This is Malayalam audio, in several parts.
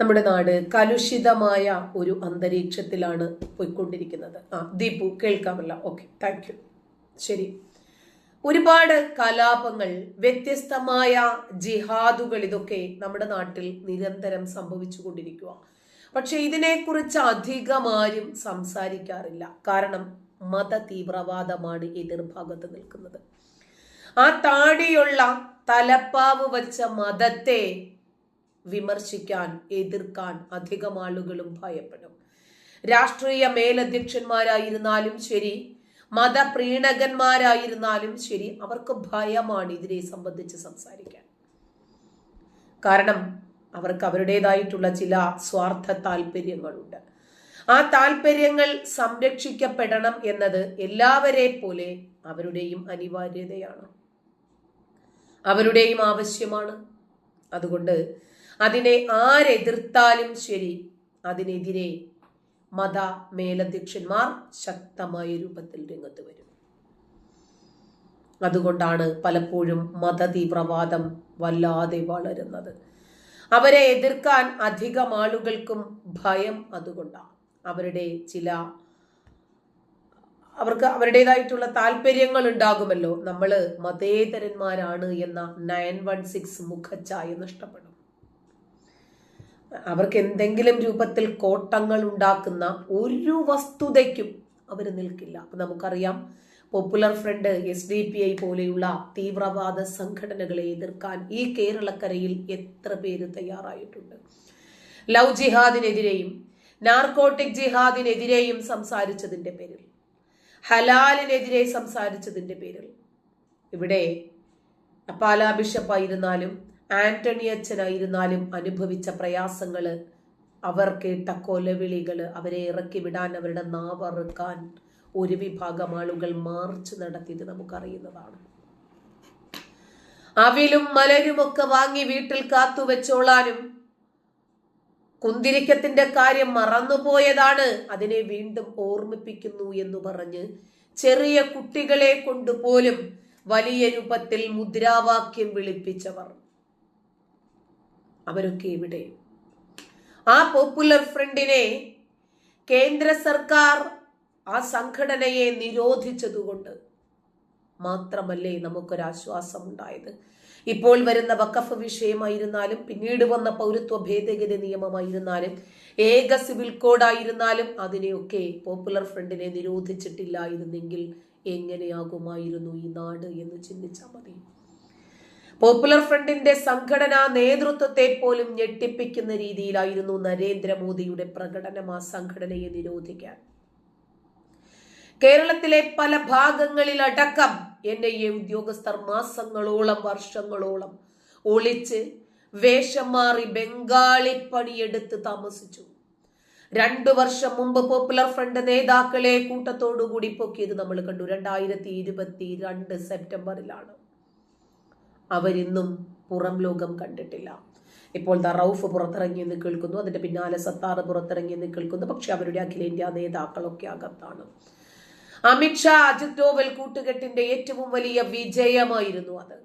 നമ്മുടെ നാട് കലുഷിതമായ ഒരു അന്തരീക്ഷത്തിലാണ് പോയിക്കൊണ്ടിരിക്കുന്നത്. ആ ദീപു കേൾക്കാമല്ല. ഓക്കെ താങ്ക് യു ശരി. ഒരുപാട് കലാപങ്ങൾ വ്യത്യസ്തമായ ജിഹാദുകൾ ഇതൊക്കെ നമ്മുടെ നാട്ടിൽ നിരന്തരം സംഭവിച്ചു കൊണ്ടിരിക്കുക പക്ഷെ ഇതിനെക്കുറിച്ച് അധികം ആരും സംസാരിക്കാറില്ല. കാരണം മത തീവ്രവാദമാണ് എതിർഭാഗത്ത് നിൽക്കുന്നത്. ആ താടിയുള്ള തലപ്പാവ് വച്ച മതത്തെ വിമർശിക്കാൻ എതിർക്കാൻ അധികം ആളുകളും ഭയപ്പെടും. രാഷ്ട്രീയ മേലധ്യക്ഷന്മാരായിരുന്നാലും ശരി മതപ്രീണകന്മാരായിരുന്നാലും ശരി അവർക്ക് ഭയമാണ് ഇതിനെ സംബന്ധിച്ച് സംസാരിക്കാൻ. കാരണം അവർക്ക് അവരുടേതായിട്ടുള്ള ചില സ്വാർത്ഥ താല്പര്യങ്ങളുണ്ട് ആ താല്പര്യങ്ങൾ സംരക്ഷിക്കപ്പെടണം എന്നത് എല്ലാവരെ പോലെ അവരുടെയും അനിവാര്യതയാണ്. അവരുടെയും ആവശ്യമാണ്. അതുകൊണ്ട് അതിനെ ആരെതിർത്താലും ശരി. അതിനെതിരെ മത മേലധ്യക്ഷന്മാർ ശക്തമായ രൂപത്തിൽ രംഗത്ത് വരും. അതുകൊണ്ടാണ് പലപ്പോഴും മത തീവ്രവാദം വല്ലാതെ വളരുന്നത്. അവരെ എതിർക്കാൻ അധികം ആളുകൾക്കും ഭയം അതുകൊണ്ടാണ്. അവരുടെ ചില അവർക്ക് അവരുടേതായിട്ടുള്ള താല്പര്യങ്ങൾ ഉണ്ടാകുമല്ലോ. നമ്മൾ മതേതരന്മാരാണ് എന്ന നയൻ വൺ സിക്സ് മുഖച്ഛായ നഷ്ടപ്പെടും. അവർക്ക് എന്തെങ്കിലും രൂപത്തിൽ കോട്ടങ്ങൾ ഉണ്ടാക്കുന്ന ഒരു വസ്തുതയ്ക്കും അവർ നിൽക്കില്ല. അപ്പൊ നമുക്കറിയാം popular front S D P I പോലെയുള്ള തീവ്രവാദ സംഘടനകളെ എതിർക്കാൻ ഈ കേരളക്കരയിൽ എത്ര പേര് തയ്യാറായിട്ടുണ്ട്? ലവ് ജിഹാദിനെതിരെയും നാർക്കോട്ടിക് ജിഹാദിനെതിരെയും സംസാരിച്ചതിന്റെ പേരിൽ ഹലാലിനെതിരെ സംസാരിച്ചതിന്റെ പേരിൽ. ഇവിടെ അപ്പാല ബിഷപ്പായിരുന്നാലും ആന്റണി അച്ഛനായിരുന്നാലും അനുഭവിച്ച പ്രയാസങ്ങൾ അവർ കേട്ട കൊലവിളികൾ അവരെ ഇറക്കി വിടാൻ അവരുടെ നാവറുക്കാൻ ഒരു വിഭാഗം ആളുകൾ മാർച്ച് നടത്തിയത് നമുക്കറിയുന്നതാണ്. അവിലും മലരുമൊക്കെ വാങ്ങി വീട്ടിൽ കാത്തു വെച്ചോളാനും കുന്തിരിക്കത്തിന്റെ കാര്യം മറന്നുപോയതാണ് അതിനെ വീണ്ടും ഓർമ്മിപ്പിക്കുന്നു എന്ന് പറഞ്ഞ് ചെറിയ കുട്ടികളെ കൊണ്ടുപോലും വലിയ രൂപത്തിൽ മുദ്രാവാക്യം വിളിപ്പിച്ചവർ. അവരൊക്കെ ഇവിടെ. ആ പോപ്പുലർ ഫ്രണ്ടിനെ കേന്ദ്ര സർക്കാർ ആ സംഘടനയെ നിരോധിച്ചതുകൊണ്ട് മാത്രമല്ലേ നമുക്കൊരാശ്വാസം ഉണ്ടായത് ഇപ്പോൾ വരുന്ന വക്കഫ് വിഷയമായിരുന്നാലും പിന്നീട് വന്ന പൗരത്വ ഭേദഗതി നിയമമായിരുന്നാലും ഏക സിവിൽ കോഡായിരുന്നാലും അതിനെയൊക്കെ പോപ്പുലർ ഫ്രണ്ടിനെ നിരോധിച്ചിട്ടില്ലായിരുന്നെങ്കിൽ എങ്ങനെയാകുമായിരുന്നു ഈ നാട് എന്ന് ചിന്തിച്ചാൽ മതി. പോപ്പുലർ ഫ്രണ്ടിന്റെ സംഘടനാ നേതൃത്വത്തെ പോലും ഞെട്ടിപ്പിക്കുന്ന രീതിയിലായിരുന്നു നരേന്ദ്രമോദിയുടെ പ്രകടനം ആ സംഘടനയെ നിരോധിക്കാൻ. കേരളത്തിലെ പല ഭാഗങ്ങളിൽ അടക്കം എൻ ഐ എ ഉദ്യോഗസ്ഥർ മാസങ്ങളോളം വർഷങ്ങളോളം ഒളിച്ച് വേഷം മാറി ബംഗാളി പണിയെടുത്ത് താമസിച്ചു. രണ്ടു വർഷം മുമ്പ് പോപ്പുലർ ഫ്രണ്ട് നേതാക്കളെ കൂട്ടത്തോടുകൂടി പൊക്കിയത് നമ്മൾ കണ്ടു. രണ്ടായിരത്തി ഇരുപത്തി രണ്ട് സെപ്റ്റംബറിലാണ്. അവരിന്നും പുറം ലോകം കണ്ടിട്ടില്ല. ഇപ്പോൾ ദ റൌഫ് പുറത്തിറങ്ങി എന്ന് കേൾക്കുന്നു അതിന്റെ പിന്നാലെ സത്താർ പുറത്തിറങ്ങി എന്ന് കേൾക്കുന്നു പക്ഷെ അവരുടെ അഖിലേന്ത്യാ നേതാക്കളൊക്കെ അകത്താണ്. അമിത്ഷാ അജിത് ഡോവൽ കൂട്ടുകെട്ടിന്റെ ഏറ്റവും വലിയ വിജയമായിരുന്നു അത്.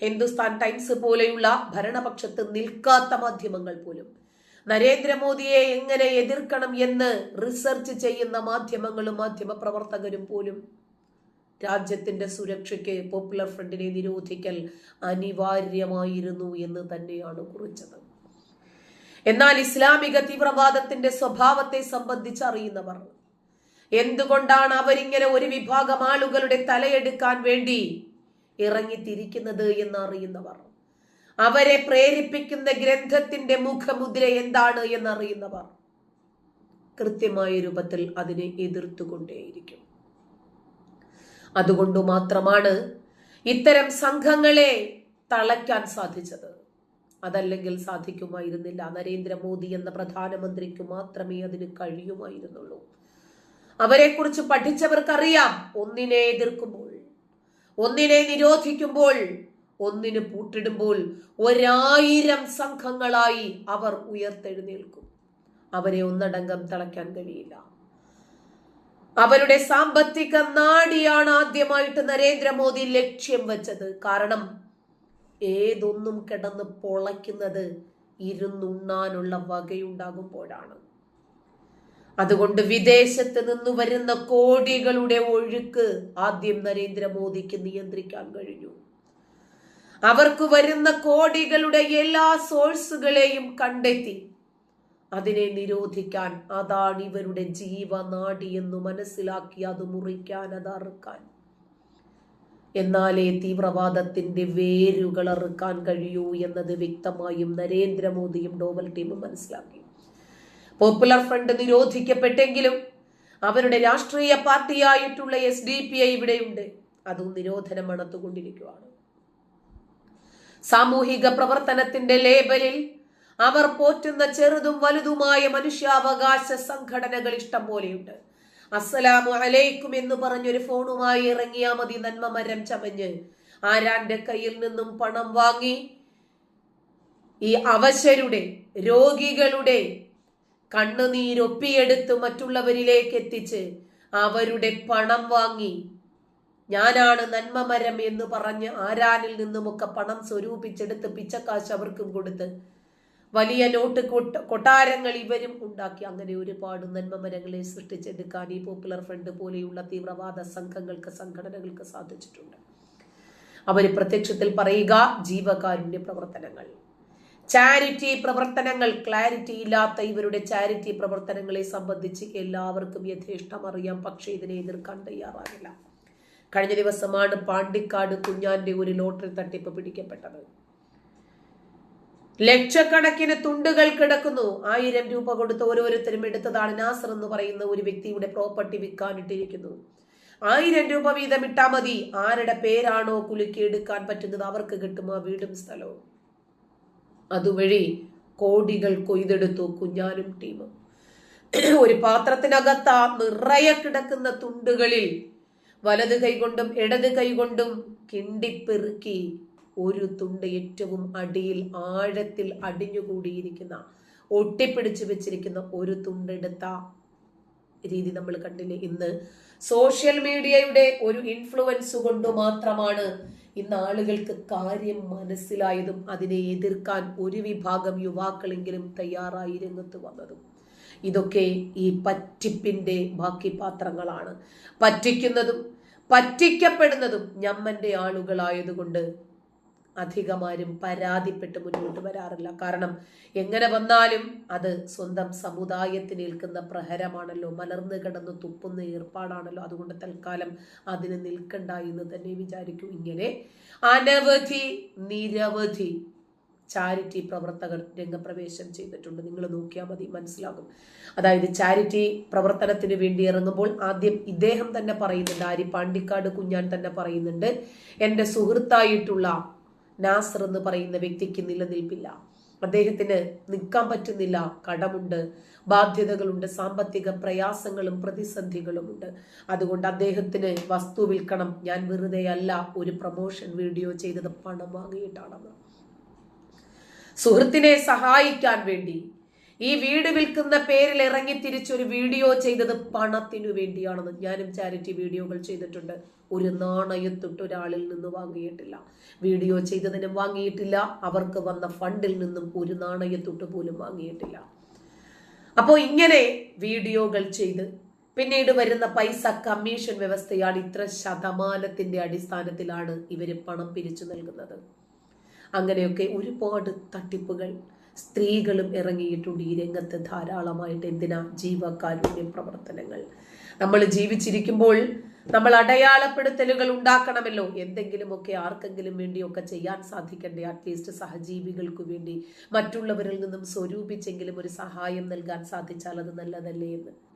ഹിന്ദുസ്ഥാൻ ടൈംസ് പോലെയുള്ള ഭരണപക്ഷത്ത് നിൽക്കാത്ത മാധ്യമങ്ങൾ പോലും. നരേന്ദ്രമോദിയെ എങ്ങനെ എതിർക്കണം എന്ന് റിസർച്ച് ചെയ്യുന്ന മാധ്യമങ്ങളും മാധ്യമപ്രവർത്തകരും പോലും രാജ്യത്തിന്റെ സുരക്ഷയ്ക്ക് പോപ്പുലർ ഫ്രണ്ടിനെ നിരോധിക്കൽ അനിവാര്യമായിരുന്നു എന്ന് തന്നെയാണ് കുറിച്ചത്. എന്നാൽ ഇസ്ലാമിക തീവ്രവാദത്തിന്റെ സ്വഭാവത്തെ സംബന്ധിച്ച് അറിയുന്നവർ എന്തുകൊണ്ടാണ് അവരിങ്ങനെ ഒരു വിഭാഗം ആളുകളുടെ തലയെടുക്കാൻ വേണ്ടി ഇറങ്ങിത്തിരിക്കുന്നത് എന്ന് അറിയുന്നവർ അവരെ പ്രേരിപ്പിക്കുന്ന ഗ്രന്ഥത്തിന്റെ മുഖമുദ്ര എന്താണ് എന്നറിയുന്നവർ കൃത്യമായ രൂപത്തിൽ അതിനെ എതിർത്തുകൊണ്ടേയിരിക്കും. അതുകൊണ്ടു മാത്രമാണ് ഇത്തരം സംഘങ്ങളെ തളയ്ക്കാൻ സാധിച്ചത്. അതല്ലെങ്കിൽ സാധിക്കുമായിരുന്നില്ല. നരേന്ദ്രമോദി എന്ന പ്രധാനമന്ത്രിക്ക് മാത്രമേ അതിന് കഴിയുമായിരുന്നുള്ളൂ. അവരെക്കുറിച്ച് പഠിച്ചവർക്കറിയാം. ഒന്നിനെ എതിർക്കുമ്പോൾ ഒന്നിനെ നിരോധിക്കുമ്പോൾ ഒന്നിന് പൂട്ടിടുമ്പോൾ ഒരായിരം സംഘങ്ങളായി അവർ ഉയർത്തെഴുന്നേൽക്കും. അവരെ ഒന്നടങ്കം തളയ്ക്കാൻ കഴിയില്ല. അവരുടെ സാമ്പത്തിക നാടിയാണ് ആദ്യമായിട്ട് നരേന്ദ്രമോദി ലക്ഷ്യം വെച്ചത്. കാരണം ഏതൊന്നും കിടന്ന് പൊളയ്ക്കുന്നത് ഇരുന്നുണ്ണാനുള്ള വകയുണ്ടാകുമ്പോഴാണ്. അതുകൊണ്ട് വിദേശത്ത് നിന്ന് വരുന്ന കോടികളുടെ ഒഴുക്ക് ആദ്യം നരേന്ദ്രമോദിക്ക് നിയന്ത്രിക്കാൻ കഴിഞ്ഞു. അവർക്ക് വരുന്ന കോടികളുടെ എല്ലാ സോഴ്സുകളെയും കണ്ടെത്തി. അതിനെ നിരോധിക്കാൻ അതാണ് ഇവരുടെ ജീവനാടി എന്ന് മനസ്സിലാക്കി അത് മുറിക്കാൻ അത് അറുക്കാൻ എന്നാലേ തീവ്രവാദത്തിന്റെ വേരുകൾ അറുക്കാൻ കഴിയൂ എന്നത് വ്യക്തമായും നരേന്ദ്രമോദിയും ഡോവൽ ടീമും മനസ്സിലാക്കി. പോപ്പുലർ ഫ്രണ്ട് നിരോധിക്കപ്പെട്ടെങ്കിലും അവരുടെ രാഷ്ട്രീയ പാർട്ടിയായിട്ടുള്ള എസ് ഡി പി ഐ ഇവിടെയുണ്ട്. അതും നിരോധനം അണത്തുകൊണ്ടിരിക്കുകയാണ് സാമൂഹിക പ്രവർത്തനത്തിന്റെ ലേബലിൽ അവർ പോറ്റുന്ന ചെറുതും വലുതുമായ മനുഷ്യാവകാശ സംഘടനകൾ ഇഷ്ടം പോലെയുണ്ട്. അസ്സലാമു അലൈക്കും എന്ന് പറഞ്ഞൊരു ഫോണുമായി ഇറങ്ങിയാ മതി നന്മ മരം ചമഞ്ഞ് ആരാന്റെ കയ്യിൽ നിന്നും പണം വാങ്ങി ഈ അവശരുടെ രോഗികളുടെ കണ്ണുനീരൊപ്പിയെടുത്ത് മറ്റുള്ളവരിലേക്ക് എത്തിച്ച് അവരുടെ പണം വാങ്ങി. ഞാനാണ് നന്മമരം എന്ന് പറഞ്ഞ് ആരാനിൽ നിന്നുമൊക്കെ പണം സ്വരൂപിച്ചെടുത്ത് പിച്ചക്കാശ് അവർക്കും കൊടുത്ത് വലിയ ലോട്ട് നോട്ട് കൊട്ടാരങ്ങൾ ഇവരും ഉണ്ടാക്കി. അങ്ങനെ ഒരുപാട് നന്മമരങ്ങളെ സൃഷ്ടിച്ചെടുക്കാൻ ഈ പോപ്പുലർ ഫ്രണ്ട് പോലെയുള്ള തീവ്രവാദ സംഘങ്ങൾക്ക് സംഘടനകൾക്ക് സാധിച്ചിട്ടുണ്ട്. അവർ പ്രത്യക്ഷത്തിൽ പറയുക ജീവകാരുണ്യ പ്രവർത്തനങ്ങൾ. ചാരിറ്റി പ്രവർത്തനങ്ങൾ ക്ലാരിറ്റി ഇല്ലാത്ത ഇവരുടെ ചാരിറ്റി പ്രവർത്തനങ്ങളെ സംബന്ധിച്ച് എല്ലാവർക്കും യഥേഷ്ടം അറിയാം. പക്ഷേ ഇതിനെ എതിർക്കാൻ തയ്യാറാകില്ല. കഴിഞ്ഞ ദിവസമാണ് പാണ്ടിക്കാട് കുഞ്ഞാന്റെ ഒരു ലോട്ടറി തട്ടിപ്പ് പിടിക്കപ്പെട്ടത്. ലക്ഷക്കണക്കിന് തുണ്ടുകൾ കിടക്കുന്നു. ആയിരം രൂപ കൊടുത്ത് ഓരോരുത്തരും എടുത്തതാണ് നാസർ എന്ന് പറയുന്ന ഒരു വ്യക്തിയുടെ പ്രോപ്പർട്ടി വിൽക്കാനിട്ടിരിക്കുന്നു ആയിരം രൂപ വീതം ഇട്ടാ മതി. ആരുടെ പേരാണോ കുലുക്കി എടുക്കാൻ പറ്റുന്നത് അവർക്ക് കിട്ടും ആ വീടും സ്ഥലവും. അതുവഴി കോടികൾ കൊയ്തെടുത്തു കുഞ്ഞാനും ടീമും. ഒരു പാത്രത്തിനകത്ത് ആ നിറയെ കിടക്കുന്ന തുണ്ടുകളിൽ വലത് കൈകൊണ്ടും ഇടത് കൈകൊണ്ടും കിണ്ടിപ്പെറുക്കി ഒരു തുണ്ട് ഏറ്റവും അടിയിൽ ആഴത്തിൽ അടിഞ്ഞുകൂടിയിരിക്കുന്ന ഒട്ടിപ്പിടിച്ചു വെച്ചിരിക്കുന്ന ഒരു തുണ്ടെടുത്ത രീതി നമ്മൾ കണ്ടില്ലേ ഇന്ന്. സോഷ്യൽ മീഡിയയുടെ ഒരു ഇൻഫ്ലുവൻസ് കൊണ്ട് മാത്രമാണ് ഇന്ന് ആളുകൾക്ക് കാര്യം മനസ്സിലായതും അതിനെ എതിർക്കാൻ ഒരു വിഭാഗം യുവാക്കളെങ്കിലും തയ്യാറായി രംഗത്ത് വന്നതും. ഇതൊക്കെ ഈ പറ്റിപ്പിന്റെ ബാക്കി പാത്രങ്ങളാണ്. പറ്റിക്കുന്നതും പറ്റിക്കപ്പെടുന്നതും ഞമ്മന്റെ ആളുകളായതുകൊണ്ട് അധികമാരും പരാതിപ്പെട്ട് മുന്നോട്ട് വരാറില്ല. കാരണം എങ്ങനെ വന്നാലും അത് സ്വന്തം സമുദായത്തിന് നിൽക്കുന്ന പ്രഹരമാണല്ലോ. മലർന്നു കിടന്ന് തുപ്പുന്ന ഏർപ്പാടാണല്ലോ. അതുകൊണ്ട് തൽക്കാലം അതിന് നിൽക്കണ്ട എന്ന് തന്നെ വിചാരിക്കും. ഇങ്ങനെ അനവധി നിരവധി ചാരിറ്റി പ്രവർത്തകർ രംഗപ്രവേശം ചെയ്തിട്ടുണ്ട്. നിങ്ങൾ നോക്കിയാൽ മതി മനസ്സിലാകും. അതായത് ചാരിറ്റി പ്രവർത്തനത്തിന് വേണ്ടി ഇറങ്ങുമ്പോൾ ആദ്യം ഇദ്ദേഹം തന്നെ പറയുന്നുണ്ട് ആരി പാണ്ടിക്കാട് കുഞ്ഞാൻ തന്നെ പറയുന്നുണ്ട്. എന്റെ സുഹൃത്തായിട്ടുള്ള നാസർ എന്ന് പറയുന്ന വ്യക്തിക്ക് നിലനിൽപ്പില്ല. അദ്ദേഹത്തിന് നിൽക്കാൻ പറ്റുന്നില്ല. കടമുണ്ട് ബാധ്യതകളുണ്ട് സാമ്പത്തിക പ്രയാസങ്ങളും പ്രതിസന്ധികളുമുണ്ട്. അതുകൊണ്ട് അദ്ദേഹത്തിന് വസ്തു വിൽക്കണം. ഞാൻ വെറുതെ അല്ല ഒരു പ്രൊമോഷൻ വീഡിയോ ചെയ്തത് പണം വാങ്ങിയിട്ടാണെന്ന്. സുഹൃത്തിനെ സഹായിക്കാൻ വേണ്ടി ഈ വീട് വിൽക്കുന്ന പേരിൽ ഇറങ്ങി തിരിച്ചൊരു വീഡിയോ ചെയ്തത് പണത്തിനു വേണ്ടിയാണെന്ന് ഞാനും ചാരിറ്റി വീഡിയോകൾ ചെയ്തിട്ടുണ്ട്. ഒരു നാണയത്തൊട്ട് ഒരാളിൽ നിന്ന് വാങ്ങിയിട്ടില്ല. വീഡിയോ ചെയ്തതിനും വാങ്ങിയിട്ടില്ല. അവർക്ക് വന്ന ഫണ്ടിൽ നിന്നും ഒരു നാണയത്തൊട്ട് പോലും വാങ്ങിയിട്ടില്ല. അപ്പോൾ ഇങ്ങനെ വീഡിയോകൾ ചെയ്ത് പിന്നീട് വരുന്ന പൈസ കമ്മീഷൻ വ്യവസ്ഥയാണ് ഇത്ര ശതമാനത്തിന്റെ അടിസ്ഥാനത്തിലാണ് ഇവർ പണം പിരിച്ചു നൽകുന്നത്. അങ്ങനെയൊക്കെ ഒരുപാട് തട്ടിപ്പുകൾ സ്ത്രീകളും ഇറങ്ങിയിട്ടുണ്ട് ഈ രംഗത്ത് ധാരാളമായിട്ട്. എന്തിനാ? ജീവകാരുണ്യ പ്രവർത്തനങ്ങൾ. നമ്മൾ ജീവിച്ചിരിക്കുമ്പോൾ നമ്മൾ അടയാളപ്പെടുത്തലുകൾ ഉണ്ടാക്കണമല്ലോ. എന്തെങ്കിലുമൊക്കെ ആർക്കെങ്കിലും വേണ്ടിയൊക്കെ ചെയ്യാൻ സാധിക്കണ്ടേ? അറ്റ്ലീസ്റ്റ് സഹജീവികൾക്ക് വേണ്ടി. മറ്റുള്ളവരിൽ നിന്നും സ്വരൂപിച്ചെങ്കിലും ഒരു സഹായം നൽകാൻ സാധിച്ചാൽ അത് നല്ലതല്ലേ എന്ന്.